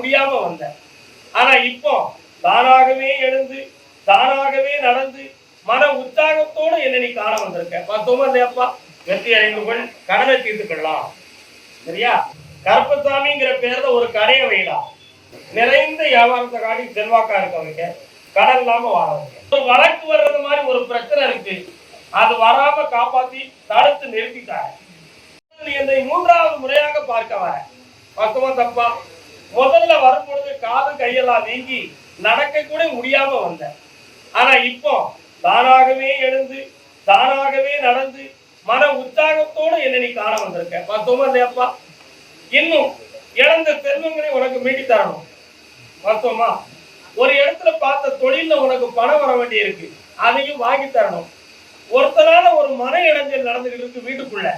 முடியாம வந்தேன் ஆனா இப்போ தானாகவே எழுந்து தானாகவே நடந்து மன உற்சாகத்தோட என்ன நீ காண வந்திருக்க. பார்த்தோமா இல்லையாப்பா வெற்றி அடைந்து கொள் கடனை தீர்த்து கொள்ளலாம். சரியா? கருப்பசாமிங்கிற பேர்ல ஒரு கடையை வைக்கலாம் நிறைந்த வியாபாரத்தை காட்டி செல்வாக்கா இருக்கவங்க கடன் இல்லாம வாழவங்க ஒரு வழக்கு வர்றது மாதிரி ஒரு பிரச்சனை இருக்கு. அது வராம காப்பாத்தி தடுத்து நிறுத்திட்டாங்க. என்னை மூன்றாவது முறையாக பார்க்க வர பக்கமா தப்பா முதல்ல வரும்பொழுது காது கையெல்லாம் நீங்கி நடக்க கூட முடியாம வந்தேன் ஆனா இப்போ தானாகவே எழுந்து தானாகவே நடந்து மன உற்சாகத்தோடு என்ன நீ காண வந்திருக்க. பார்த்தோமா இல்லையாப்பா இன்னும் இழந்த செல்வங்களை உனக்கு மீட்டி தரணும் பார்த்தோமா ஒரு இடத்துல பார்த்த தொழில்ல உனக்கு பணம் வர வேண்டி இருக்கு அதையும் வாங்கி தரணும். ஒருத்தனால ஒரு மன இடைஞ்சல் நடந்துகிட்டு இருக்கு வீட்டுக்குள்ள.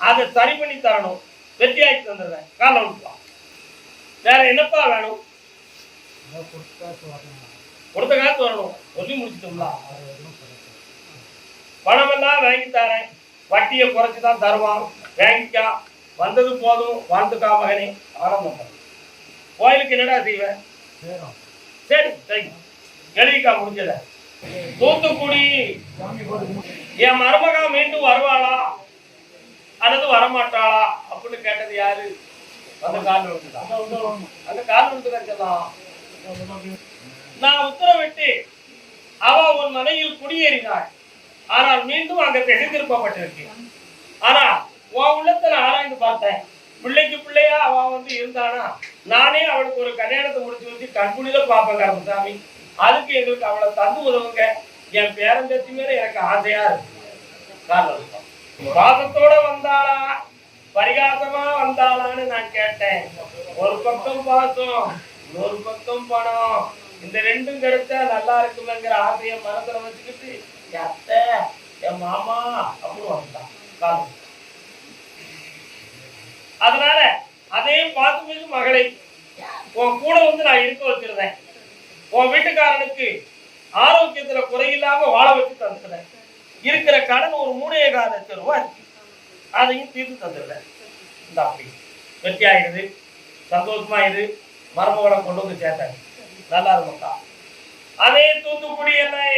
அதை சரி பண்ணி தரணும். வெற்றியாக்கி தந்துடுறேன். காலம் விட்டுலாம் வேற என்னப்பா வேணும்? கொடுத்த காசு வரணும். சொல்லி முடிச்சிட்டோம்ல. பணம் எல்லாம் வாங்கி தரேன். வட்டியை குறைச்சு தான் தருவான். வாங்கிக்கா. வந்தது போதும். வாழ்ந்துக்கா மகனே. ஆனந்தம். கோயிலுக்கு என்னடா செய்வேன் சரி சரி. எழுதிக்கா முடிஞ்சத. தூத்துக்குடி. என் மருமகா மீண்டும் வருவாளா? அல்லது வரமாட்டாளா? அப்படின்னு கேட்டது யாரு? அந்த கால் விட்டுதான் அந்த கால் நான் உத்தரவிட்டு அவ உன் மனையில் குடியேறினாள். ஆனால் மீண்டும் அங்க திசை திருப்பப்பட்டிருக்கேன் ஆனா உன் உள்ளத்துல ஆராய்ந்து பார்த்தேன். பிள்ளைக்கு பிள்ளையா அவ வந்து இருந்தானா? நானே அவளுக்கு ஒரு கல்யாணத்தை முடிச்சு வச்சு கண்குடியில பார்ப்பேன் கருமசாமி அதுக்கு எங்களுக்கு அவளை தந்து உதவுங்க. என் பேரன் பேரம்பேத்தி மேல எனக்கு ஆசையா இருக்கு. காரணம் இதுதான். வந்தாளா? பரிகாசமா வந்தாளான்னு நான் கேட்டேன். ஒரு பக்கம் பாசம் ஒரு பக்கம் பணம். இந்த ரெண்டும் கிடைச்சா நல்லா இருக்குமேங்கிற ஆசையை மனசுல வச்சுக்கிட்டு என் அத்தை என் மாமா அப்படின்னு வந்தான். அதனால அதையும் பார்த்து மகளை உன் கூட வந்து நான் இருக்க வச்சிருந்தேன். உன் வீட்டுக்காரனுக்கு ஆரோக்கியத்துல குறையில்லாம வாழ வச்சு தந்துடுறேன் இருக்கிற கடன் ஒரு மூணே கால லட்சம் ரூபாய் இருக்கு. அதையும் தீர்த்து தந்துடுறேன். இந்த அப்படி வெற்றி ஆயிடுது சந்தோஷமா இது மருமகளை கொண்டு வந்து சேர்த்தாங்க நல்லா இருக்கும்க்கா அதே தூத்துக்குடி என்னை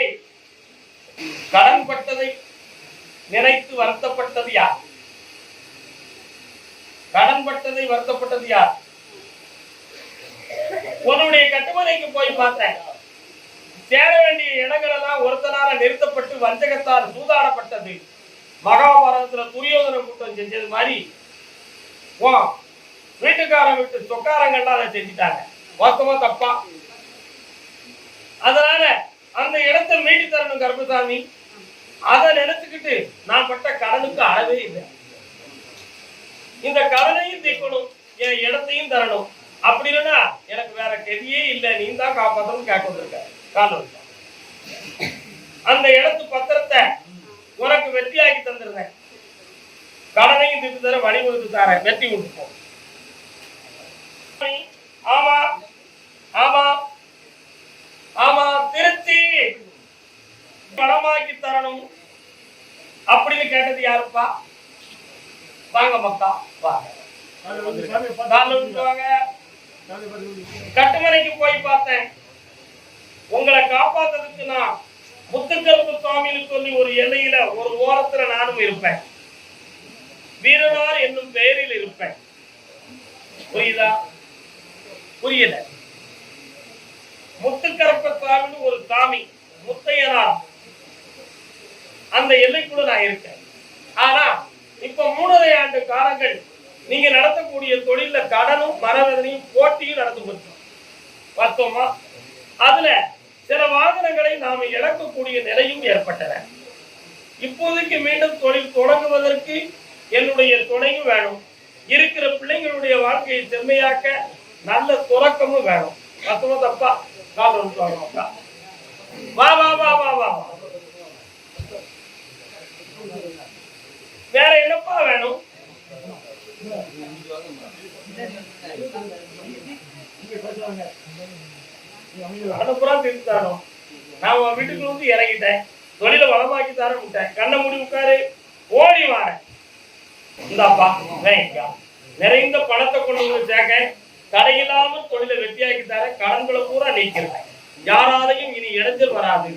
கடன் பட்டதை நினைத்து வருத்தப்பட்டது யார்? கடன் பட்டதை வருத்தப்பட்டது யார்? உன்னுடைய கட்டுமனைக்கு போய் பார்த்தேன். சேர வேண்டிய இடங்கள் எல்லாம் ஒருத்தனால நிறுத்தப்பட்டு வஞ்சகத்தால் சூதாடப்பட்டது. மகாபாரதத்துல துரியோதன கூட்டம் செஞ்சது மாதிரி. ஓ வீட்டுக்காரன் விட்டு சொக்காரங்கள்லாம் அதை செஞ்சுட்டாங்க. மொத்தமா தப்பா? அதனால அந்த இடத்தை மீட்டு தரணும் கருப்பசாமி. அதை நினைச்சுக்கிட்டு நான் பட்ட கடனுக்கு அறவே இல்லை. இந்த கடனையும் தீர்க்கணும் என் இடத்தையும் தரணும். அப்படி இல்லைன்னா எனக்கு வேற கெதியே இல்லை. நீ தான் காப்பாத்தணும் கேட்க வந்திருக்க கால அந்த இடத்து பத்திரத்தை உனக்கு வெற்றியாக்கி தந்துடுறேன் கடனையும் தீர்த்து தர வழிவகுத்து தரேன். வெற்றி விட்டுப்போம் ஆமா ஆமா ஆமா திருச்சி பணமாக்கி தரணும். அப்படின்னு கேட்டது யாருப்பா? வாங்க மக்கா வாங்க. வாங்க கட்டுமனைக்கு போய் பார்த்தேன். உங்களை காப்பாத்துறதுக்கு நான் முத்துக்கருப்பு சுவாமின்னு சொல்லி ஒரு எல்லையில ஒரு ஓரத்துல நானும் இருப்பேன். வீரனார் என்னும் பெயரில் இருப்பேன். புரியுதா? புரியல. முத்துக்கருப்ப சுவாமின்னு ஒரு சாமி முத்தையனார். அந்த எல்லைக்குள்ள நான் இருக்கேன். ஆனா இப்ப மூணரை ஆண்டு காலங்கள் நீங்க நடத்தக்கூடிய தொழில கடனும் மரவேதனையும் போட்டியும் நடந்து கொடுத்தோம் பார்த்தோமா? அதுல சில வாகனங்களை நாம் இழக்கக்கூடிய நிலையும் ஏற்பட்டன. இப்போதைக்கு மீண்டும் தொழில் தொடங்குவதற்கு என்னுடைய துணையும் வேணும். இருக்கிற பிள்ளைங்களுடைய வாழ்க்கையை செம்மையாக்க நல்ல துறக்கமும் வேணும். மத்தமா தப்பா கால் வா வா வா வா வா வா. வேற என்னப்பா வேணும்? அனுப்புறா திருப்பி தரணும் நான் உன் வீட்டுக்கு வந்து இறங்கிட்டேன். தொழில வளமாக்கி தர விட்டேன். கண்ணை மூடி உட்காரு. ஓடி வாரேன் இந்தாப்பா வேங்கா நிறைந்த பணத்தை கொண்டு வந்து சேர்க்க. தடையில்லாமல் தொழிலை வெற்றியாக்கி தர கடன்களை பூரா நீக்கிறேன் யாராலையும் இனி இடைஞ்சல் வராது.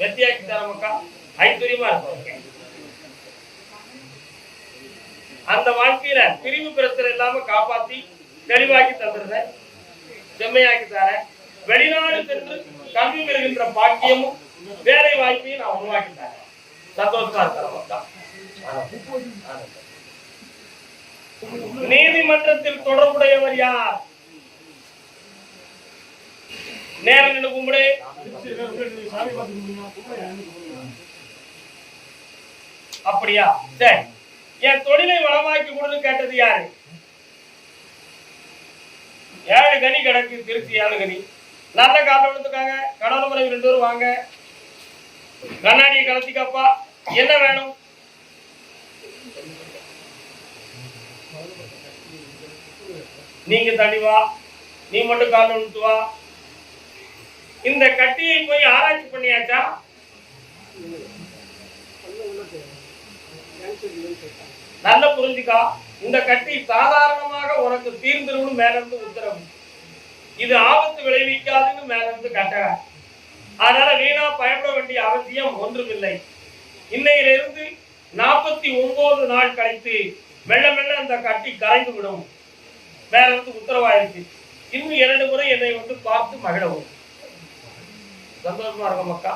வெற்றியாக்கி தர மக்கா ஐஸ்வர்யமா அந்த வாழ்க்கையில பிரிவு பிரச்சனை இல்லாம காப்பாத்தி தெளிவாக்கி தந்துடுறேன் செம்மையாக்கி தரேன். வெளிநாடு சென்று கல்வி பெறுகின்ற பாக்கியமும் வேலை வாய்ப்பையும் நான் உருவாக்கிட்டேன் சந்தோஷமா நீதிமன்றத்தில் தொடர்புடையவர் யார்? நேரம் நின்று கும்பிடு. அப்படியா? சரி. என் தொழிலை வளமாக்கி கொடுன்னு கேட்டது யாரு? ஏழு கனி கிடக்கு திருச்சி ஏழு கனி. நல்ல காலம் விழுந்துக்காங்க கடவுள் முறை ரெண்டு பேரும் வாங்க. கண்ணாடியை கலத்திக்கப்பா. என்ன வேணும்? நீங்க தள்ளி வா. நீ மட்டும் கால் விழுத்து வா. இந்த கட்டியை போய் ஆராய்ச்சி பண்ணியாச்சா? நல்ல புரிஞ்சுக்கா. இந்த கட்டி சாதாரணமாக உனக்கு தீர்ந்துருன்னு மேல இருந்து உத்தரவு. இது ஆபத்து விளைவிக்காதுன்னு மேல இருந்து கட்டக அதனால வீணா பயப்பட வேண்டிய அவசியம் ஒன்றுமில்லை. இன்னையிலிருந்து நாற்பத்தி ஒன்பது நாள் கழித்து மெல்ல மெல்ல அந்த கட்டி கரைந்து விடும். மேல இருந்து உத்தரவாயிருச்சு இன்னும் இரண்டு முறை என்னை வந்து பார்த்து மகிழவும். சந்தோஷமா இருக்கும் மக்கா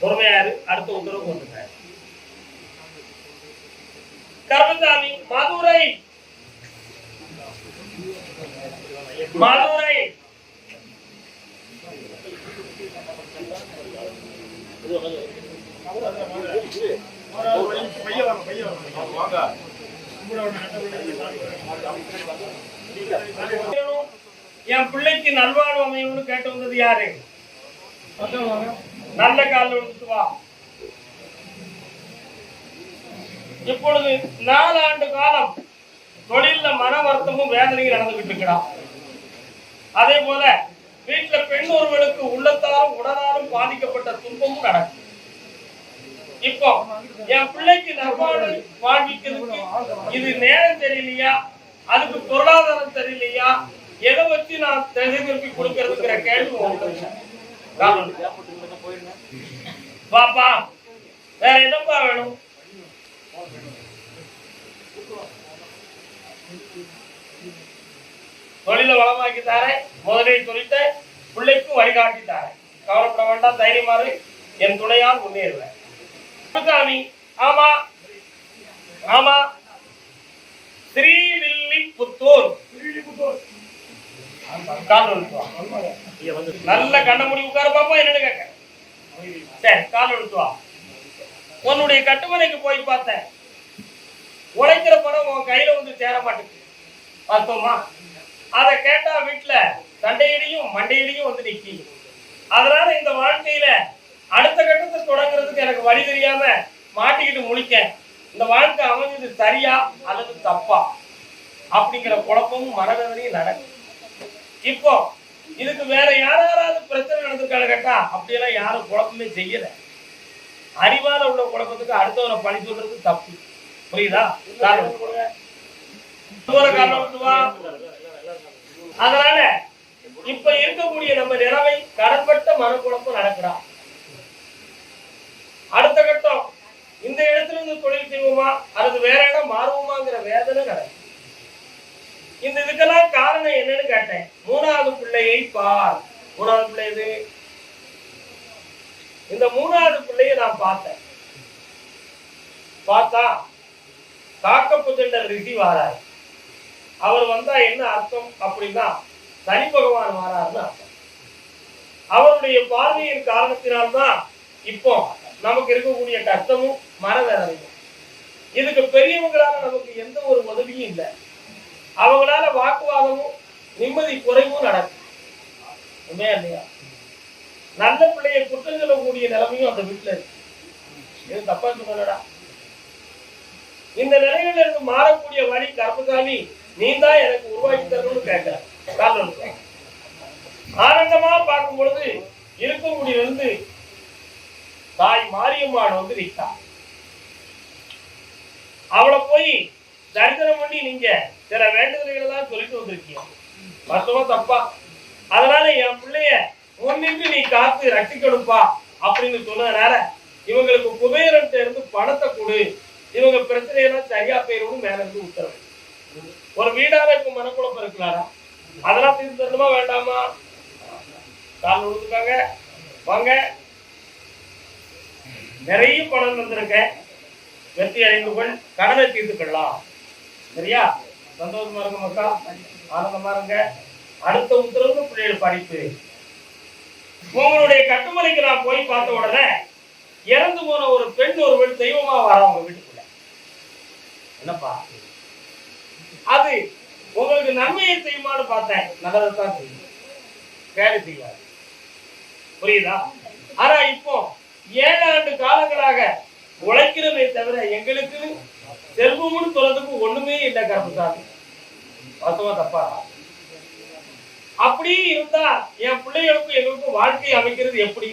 பொறுமையாரு அடுத்த உத்தரவு கொண்டுங்க கருமசாமி மதுரை. மதுரை. என் பிள்ளைக்கு நல்வாழ்வு அமையும்னு கேட்டு வந்தது யாரு? நல்ல காலில் விழுந்துட்டு வா. இப்பொழுது நாலாண்டு காலம் தொழில்ல மன வருத்தமும் வேதனையும் நடந்துகிட்டு இருக்கிறான் அதே போல வீட்டுல பெண் ஒருவனுக்கு உள்ளத்தாலும் உடலாலும் பாதிக்கப்பட்ட துன்பமும் நடக்கும். இப்போ என் பிள்ளைக்கு நல்வாழ்வு வாழ்விக்கிறதுக்கு இது நேரம் தெரியலையா? அதுக்கு பொருளாதாரம் தெரியலையா? எதை வச்சு நான் திருப்பி கொடுக்கறதுங்கிற கேள்வி. பாப்பா வேற என்னப்பா வேணும்? தொழில வளமாக்கி தாரேன் முதலில் சொல்லிட்டு பிள்ளைக்கும் வழிகாட்டி தாரேன் கவலைப்பட வேண்டாம் தைரியமாறு என் துணையால் முன்னேறுவேன். சாமி ஆமா. ஆமா. ஸ்ரீவில்லி புத்தூர் நல்ல கண்ண முடி உட்கார பாப்போம் என்னன்னு கேட்க. சரி கால் விழுத்து உன்னுடைய கட்டுமனைக்கு போய் பார்த்தேன். உழைக்கிற படம் உன் கையில வந்து சேர மாட்டேங்குது. பார்த்தோமா? அதை கேட்டா வீட்டுல சண்டையிடையும் மண்டையிடையும் வந்து நிக்கி. அதனால இந்த வாழ்க்கையில அடுத்த கட்டத்தை தொடங்குறதுக்கு எனக்கு வழி தெரியாம மாட்டிக்கிட்டு முழிக்க இந்த வாழ்க்கை அமைஞ்சது சரியா அல்லது தப்பா? அப்படிங்கிற குழப்பமும் மனவேதனையும் நடக்கும். இப்போ இதுக்கு வேற யாராவது பிரச்சனை நடந்திருக்காங்க கேட்டா அப்படியெல்லாம் யாரும் குழப்பமே செய்யல. அறிவால உள்ள குழப்பத்துக்கு அடுத்தவரை பழி சொல்றது தப்பு. புரியுதா? காரணம் காரணம். அதனால இப்ப இருக்கக்கூடிய நம்ம நிலைமை கடன்பட்ட மனக்குழப்பம் நடக்கிறா அடுத்த கட்டம் இந்த இடத்துல இருந்து தொழில் செய்வோமா அல்லது வேற இடம் மாறுவோமாங்கிற வேதனை நடக்கும் இந்த இதுக்கெல்லாம் காரணம் என்னன்னு கேட்டேன். மூணாவது பிள்ளையை பார். மூணாவது பிள்ளை இது இந்த மூணாவது பிள்ளையை நான் பார்த்தேன். பார்த்தா காக்கப்புத்தண்டர் ரிஷி வாராரு. அவர் வந்தா என்ன அர்த்தம் அப்படின்னா சனி பகவான் வாரார்னு அர்த்தம். அவருடைய பார்வையின் காரணத்தினால்தான் இப்போ நமக்கு இருக்கக்கூடிய கஷ்டமும் மனவேதனையும் இதுக்கு பெரியவங்களால நமக்கு எந்த ஒரு உதவியும் இல்லை. அவங்களால வாக்குவாதமும் நிம்மதி குறைவும் நடக்கும். உண்மையா இல்லையா? நல்ல பிள்ளையை குற்றம் சொல்லக்கூடிய நிலைமையும் அந்த வீட்டுல இருக்கு. இது தப்பா சொல்லடா இந்த நிலையில இருந்து மாறக்கூடிய வழி கர்மசாமி நீ தான் எனக்கு உருவாக்கி தரணும்னு கேட்கிறேன் காரணம் ஆனந்தமா பார்க்கும் பொழுது இருக்கக்கூடிய இருந்து தாய் மாரியம்மான் வந்து நிற்கா. அவளை போய் தரிசனம் பண்ணி நீங்க சில வேண்டுதல்கள் எல்லாம் சொல்லிட்டு வந்திருக்கீங்க. மருத்துவ தப்பா. அதனால என் பிள்ளைய முன்னின்று நீ காத்து ரட்சிக்கணும்பா அப்படின்னு சொன்னதுனால இவங்களுக்கு குபேரன்ட்ட இருந்து பணத்தை கொடு. இவங்க பிரச்சனையெல்லாம் சரியா போயிடும் மேல இருந்து உத்தரவு. ஒரு வீடாக இப்ப மனக்குழப்பம் இருக்கிறாரா அதெல்லாம் தீர்த்து தரணுமா வேண்டாமா? கால் விழுந்துக்காங்க வாங்க. நிறைய பணம் வந்திருக்கேன் வெற்றி அடைந்து கொள். கடனை தீர்த்து கொள்ளலாம். சரியா? சந்தோஷமா இருங்க மக்கா ஆனந்தமா இருங்க. அடுத்த உத்தரவு பிள்ளைகள் படிப்பு. உங்களுடைய கட்டுமலைக்கு நான் போய் பார்த்த உடனே இறந்து போன ஒரு பெண் ஒரு வீடு தெய்வமா வர உங்க வீட்டுக்குள்ள. என்னப்பா? அது உங்களுக்கு நன்மையை செய்யுமான்னு பார்த்தேன். நல்லதைத்தான் செய்யும். வேலை செய்வார் புரியுதா? ஆனா இப்போ ஏழு ஆண்டு காலங்களாக உழைக்கிறமே தவிர எங்களுக்கு செல்வம்னு சொல்றதுக்கு ஒண்ணுமே இல்லை கருப்புசாமி வாஸ்தவா தப்பா? அப்படியே இருந்தா என் பிள்ளைகளுக்கும் எங்களுக்கும் வாழ்க்கை அமைக்கிறது எப்படி?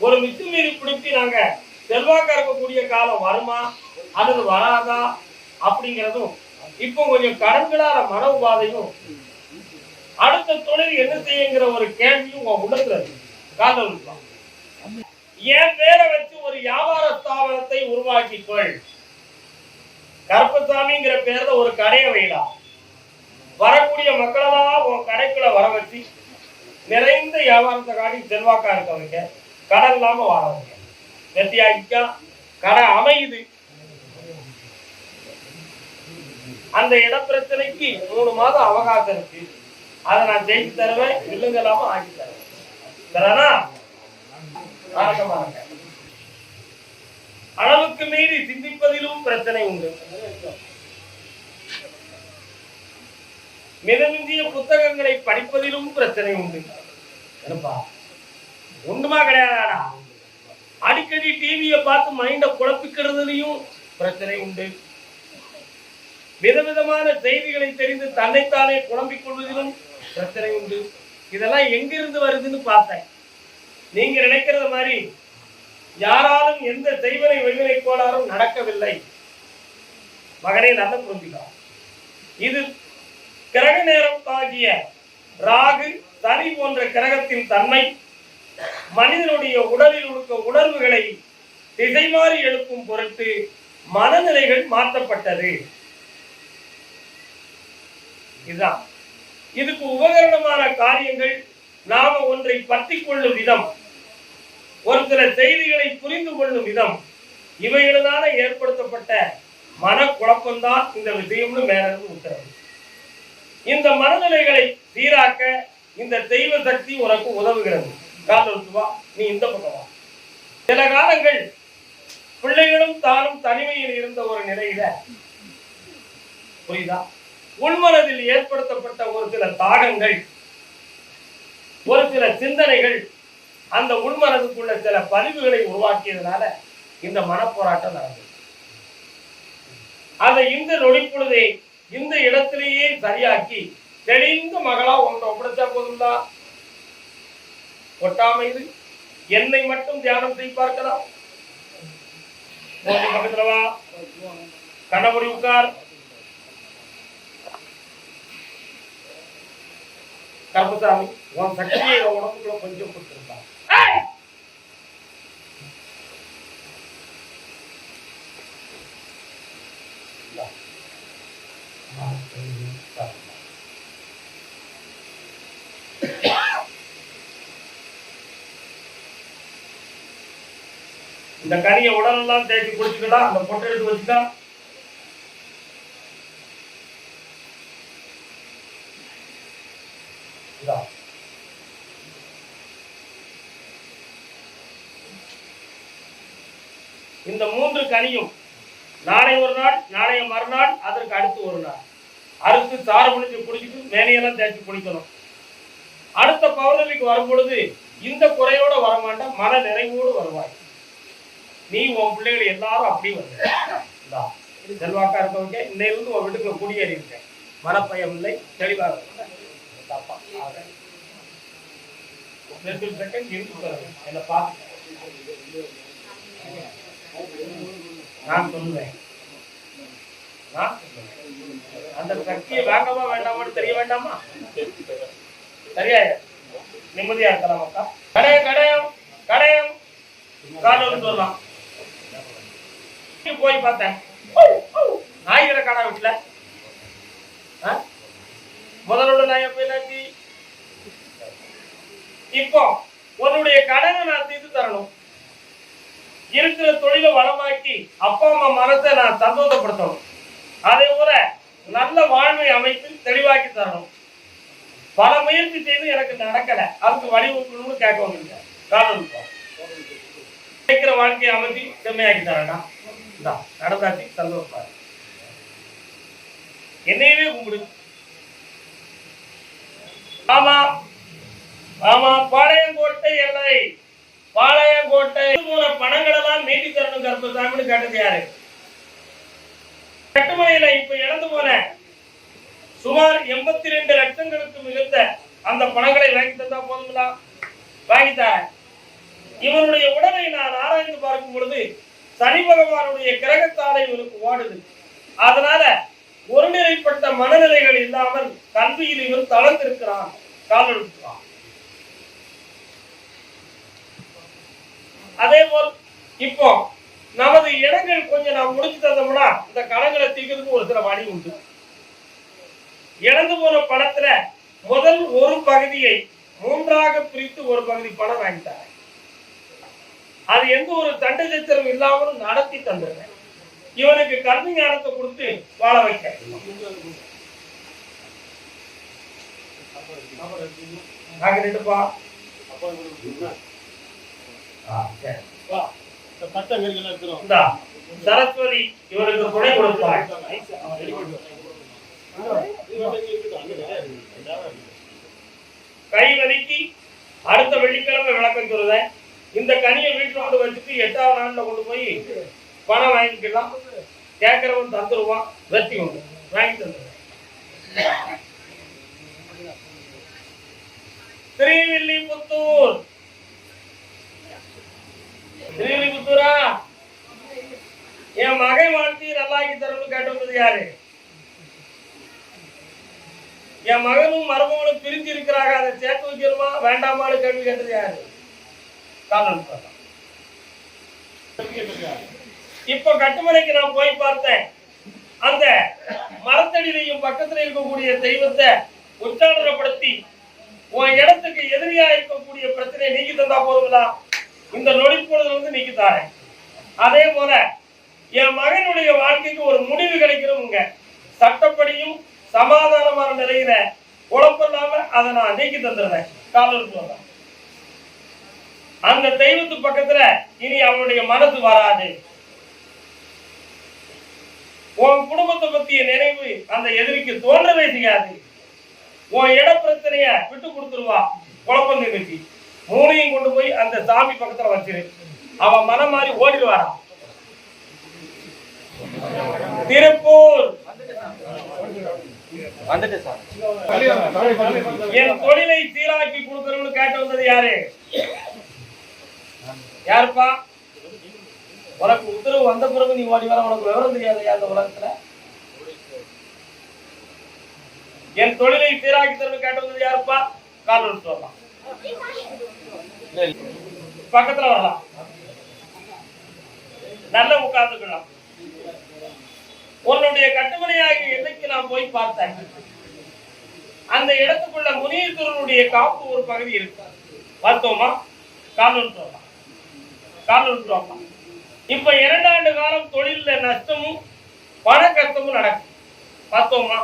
ஒரு மித்து மீறி பிடிச்சி நாங்க செல்வாக்கா இருக்கக்கூடிய காலம் வருமா? அல்லது வராதா? அப்படிங்கிறதும் இப்போ கொஞ்சம் கடன்களால மன உபாதையும் அடுத்த தொழில் என்ன செய்யுங்கிற ஒரு கேள்வியும் உங்க உள்ளத்துல இருக்கு. காதல் என் பேரை வச்சு ஒரு வியாபார ஸ்தாபனத்தை உருவாக்கிக்கொள். கருப்பசாமிங்கிற பேர்ல ஒரு கடையை வைடா. வரக்கூடிய மக்களெல்லாம் உன் கடைக்குள்ள வர வச்சு நிறைந்த வியாபாரத்தை காட்டி செல்வாக்கா இருக்க வைக்க கடன் இல்லாம வாழ வைக்க கடை அமையுது. அந்த இட பிரச்சனைக்கு மூணு மாதம் அவகாசம் இருக்கு. அதை நான் ஜெயிச்சு தருவேன் இல்லைங்க இல்லாம ஆக்கி தருவேன். தரனா அளவுக்கு மீறி சிந்திப்பதிலும் பிரச்சனை உண்டு. மிதமிந்திய புத்தகங்களை படிப்பதிலும் பிரச்சனை உண்டு. என்னப்பா? ஒண்ணுமா கிடையாதாடா? அடிக்கடி டிவியை பார்த்து மைண்ட குழப்பிக்கிறதுலயும் பிரச்சனை உண்டு. விதவிதமான செய்திகளை தெரிந்து தன்னைத்தானே குழம்பிக் கொள்வதிலும் பிரச்சனை உண்டு. இதெல்லாம் எங்கிருந்து வருதுன்னு பார்த்தேன். நீங்க நினைக்கிறது மாதிரி யாராலும் எந்த செய்வனை வெளிநிலை கோளாறும் நடக்கவில்லை. மகனே நல்ல புரிஞ்சுக்கலாம் இது கிரக நேரம் ஆகிய ராகு சனி போன்ற கிரகத்தின் தன்மை மனிதனுடைய உடலில் உடுக்க உணர்வுகளை திசை மாறி எழுப்பும் பொருட்டு மனநிலைகள் மாற்றப்பட்டது. இதுதான். இதுக்கு உபகரணமான காரியங்கள் நாம ஒன்றை பற்றி கொள்ளும் விதம். ஒரு சில செய்திகளை புரிந்து கொள்ளும் விதம். இவைகளினால ஏற்படுத்தப்பட்ட மனக்குழப்பம்தான் இந்த விஷயம்னு மேல உத்தரவு. இந்த மனநிலைகளை சீராக்க இந்த தெய்வ சக்தி உனக்கு உதவுகிறது. காதல் நீ இந்த பக்கமா சில காலங்கள் பிள்ளைகளும் தானும் தனிமையில் இருந்த ஒரு நிலையில. புரியுதா? உள்மனதில் ஏற்படுத்தப்பட்ட ஒரு சில தாகங்கள் ஒரு சில சிந்தனைகள் அந்த உள்மனதுக்குள்ள சில பதிவுகளை உருவாக்கியதுனால இந்த மனப்போராட்டம் நடந்தது. அதை இந்த நொடிப்பொழுதை இந்த இடத்திலேயே சரியாக்கி தெளிந்த மகளா உன்னை ஒப்படைச்சா போதும்டா. ஒட்டாமை இது. என்னை மட்டும் தியானம் செய்ய பார்க்கலாம். கொஞ்சம் பக்கத்துல வா. உட்கார். கருப்பசாமி உன் சக்தியை உன் உடம்புக்குள்ள கொஞ்சம் கொடுத்துருந்தான் இந்த. கனியை உடலெல்லாம் தேய்ச்சி குடிச்சுக்கலாம் அந்த பொட்டை எடுத்து வச்சுக்கா இந்த மூன்று கனியும் நாளை ஒரு நாள் நாளைய மறுநாள் அதற்கு அடுத்து ஒரு நாள். அறுத்து சாறு முடிஞ்சு குடிச்சிட்டு மேனையெல்லாம் தேய்ச்சி குடிக்கணும் அடுத்த பௌர்ணமிக்கு வரும்பொழுது இந்த குறையோட வரமாட்டா மன நிறைவோடு வருவாய். நீ உன் பிள்ளைகள் எல்லாரும் அப்படி வந்து இது செல்வாக்கா இருக்கவங்க இன்னையிலிருந்து உன் வீட்டுக்குள்ள குடியேறி இருக்கேன் மனப்பயம் இல்லை தெளிவாக தப்பா. செகண்ட் பார்த்து. நான் சொல்லுவேன் அந்த சக்தியை வாங்கவா வேண்டாமான்னு தெரிய வேண்டாமா? சரியா? நிம்மதியா இருக்கலாம் அக்கா. கடையம் கடையம் கடையம். சொல்லலாம். போய் பார்த்தேன். நாய்களை காணா வீட்டுல. ஆ? முதலோட நாய் எப்ப இப்போ உன்னுடைய கடனை நான் தீர்த்து தரணும். இருக்கிற தொழிலை வளமாக்கி அப்பா அம்மா மனத்தை நான் சந்தோஷப்படுத்தணும். அதே போல நல்ல வாழ்வை அமைத்து தெளிவாக்கி தரணும். பல முயற்சி செய்து எனக்கு நடக்கல. அதுக்கு வழிவகுக்கணும்னு கேட்க வந்திருக்க காரணம் கேட்கிற வாழ்க்கையை அமைச்சு செம்மையாக்கி தரேன்டா. இந்தா நடந்தாச்சு. சந்தோஷப்பாரு என்னையவே கும்பிடு. ஆமா. ஆமா பாளையங்கோட்டை எல்லை. பாளையங்கோட்டை மூல பணங்கள் எல்லாம் மீட்டி தரணும் கருப்பசாமின்னு கேட்டது யாரு? கட்டுமலையில இப்ப இழந்து போன சுமார் எண்பத்தி ரெண்டு லட்சங்களுக்கு மிகுந்த அந்த பணங்களை வாங்கி தந்தா போதுங்களா? வாங்கித்தா இவனுடைய உடலை நான் ஆராய்ந்து பார்க்கும் பொழுது சனி பகவானுடைய கிரகத்தாலை இவனுக்கு ஓடுது அதனால ஒருநிலைப்பட்ட மனநிலைகள் இல்லாமல் கல்வியில் இவன் தளர்ந்திருக்கிறான் காலெடுக்கிறான் அதே போல் இப்போ நமது இடங்கள் கொஞ்சம் நாம் முடிச்சு தந்தோம்னா இந்த கடன்களை தீர்க்கிறதுக்கு ஒரு சில வழி உண்டு. இழந்து போன பணத்துல முதல் ஒரு பகுதியை மூன்றாக பிரித்து ஒரு பகுதி பணம் வாங்கிட்டாங்க. அது எந்த ஒரு தண்டை சித்திரம் இல்லாமலும் நடத்தி தந்தது இவனுக்கு கல்வி ஞானத்தை கொடுத்து வாழ வைக்க. நாங்க ரெண்டுப்பா சரஸ்வதி இவருக்கு துணை கொடுப்பாள். கை வலிக்கு அடுத்த வெள்ளிக்கிழமை விளக்கம் சொல்றேன் இந்த கனியை வீட்டுல கொண்டு வச்சுட்டு எட்டாவது நாளில் கொண்டு போய் பணம் வாங்கிக்கலாம். கேட்கறவன் தந்துருவான் வெற்றி உண்டு வாங்கி தந்துருவேன். ஸ்ரீவில்லிபுத்தூர் ஸ்ரீவில்லிபுத்தூரா என் மகன் வாழ்க்கையை நல்லாக்கி தரணும்னு கேட்டது யாரு? என் மகனும் மருமகனும் பிரிஞ்சு இருக்கிறாங்க. அதை சேர்த்து வைக்கணுமா? வேண்டாமான்னு கேள்வி கேட்டது யாரு? காலம் இப்ப கட்டுமலைக்கு நான் போய் பார்த்தேன். அந்த மரத்தடியிலையும் பக்கத்துல இருக்கக்கூடிய தெய்வத்தை உச்சாரணப்படுத்தி உன் இடத்துக்கு எதிரியா இருக்கக்கூடிய பிரச்சனையை நீக்கி தந்தா போதுங்களா? இந்த நொடிப்பொழுதுல வந்து நீக்கி தாரேன் அதே போல என் மகனுடைய வாழ்க்கைக்கு ஒரு முடிவு கிடைக்கணுங்க சட்டப்படியும் சமாதானமான நிலையில குழப்பம் இல்லாம அதை நான் நீக்கி தந்துடுறேன். காலர் அந்த தெய்வத்து பக்கத்துல இனி அவனுடைய மனசு வராது. உன் குடும்பத்தை பத்திய நினைவு அந்த எதிரிக்கு தோன்றவே செய்யாது. உன் இட பிரச்சனைய விட்டு கொடுத்துருவா. குழப்பம் நிகழ்ச்சி மூணையும் கொண்டு போய் அந்த சாமி பக்கத்துல வச்சிரு. அவன் மனம் மாறி ஓடிடுவாராம் திருப்பூர். என் தொழிலை சீராக்கி கொடுக்கறவனு கேட்டு வந்தது யாரு? யாருப்பா? உனக்கு உத்தரவு வந்த பிறகு நீ ஓடி வர உனக்கு விவரம் தெரியாது அந்த உலகத்துல? என் தொழிலை சீராக்கி தரணும் கேட்டு வந்தது யாருப்பா? கால் எடுத்து வரலாம் பக்கத்துல வரலாம். நல்ல உட்கார்ந்துக்கலாம். உன்னுடைய கட்டுமனையாகி என்னைக்கு நான் போய் பார்த்தேன்? அந்த இடத்துக்குள்ள முனீஸ்வரனுடைய காப்பு ஒரு பகுதி இருக்கு. பார்த்தோமா? காலூர் சொல்லலாம் இப்ப இரண்டாண்டு காலம் தொழில்ல நஷ்டமும் பண கஷ்டமும் நடக்கும் பார்த்தோமா?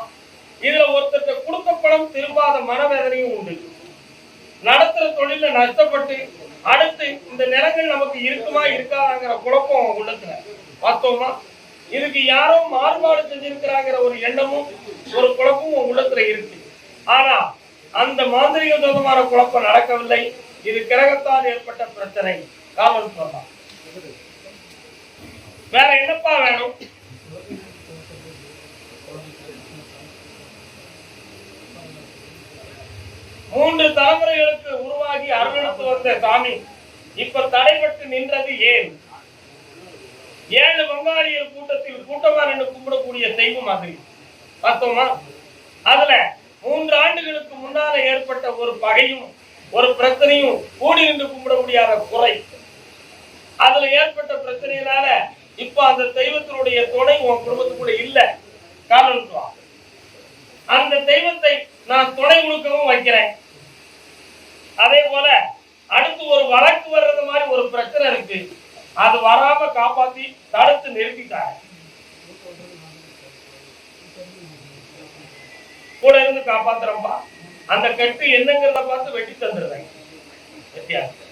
இதுல ஒருத்தருக்கு கொடுத்த பணம் திரும்பாத மனவேதனையும் உண்டு. நடத்துற தொழில நஷ்டப்பட்டு அடுத்து இந்த நிலங்கள் நமக்கு இருக்குமா இருக்காங்கிற குழப்பம் உள்ளத்துல. பார்த்தோம்னா இதுக்கு யாரோ மாறுபாடு செஞ்சிருக்கிறாங்கிற ஒரு எண்ணமும் ஒரு குழப்பமும் உள்ளத்துல இருக்கு. ஆனா அந்த மாந்திரிக தோதமான குழப்பம் நடக்கவில்லை. இது கிரகத்தால் ஏற்பட்ட பிரச்சனை. காவல் சொல்லலாம் வேற என்னப்பா வேணும்? மூன்று தலைமுறைகளுக்கு உருவாகி அருளெடுத்து வந்த சாமி இப்ப தடைபட்டு நின்றது ஏன்? ஏழு வங்காளிகள் கூட்டத்தில் கூட்டமா நின்று கும்பிடக்கூடிய தெய்வம் மாதிரி பார்த்தோமா? அதுல மூன்று ஆண்டுகளுக்கு முன்னால ஏற்பட்ட ஒரு பகையும் ஒரு பிரச்சனையும் கூடி நின்று கும்பிட முடியாத குறை. அதுல ஏற்பட்ட பிரச்சனையினால இப்ப அந்த தெய்வத்தினுடைய துணை உன் குடும்பத்துக்குள்ள இல்ல. காரணம் அந்த தெய்வத்தை நான் துணை முழுக்கவும் வைக்கிறேன். அதே போல அடுத்து ஒரு வழக்கு வர்றது மாதிரி ஒரு பிரச்சனை இருக்கு. அது வராம காப்பாத்தி தடுத்து நிறுத்திட்டாங்க. கூட இருந்து காப்பாத்துறப்பா அந்த கட்டு என்னங்கிறத பார்த்து வெட்டி தந்துடுறேன். வித்தியாசம்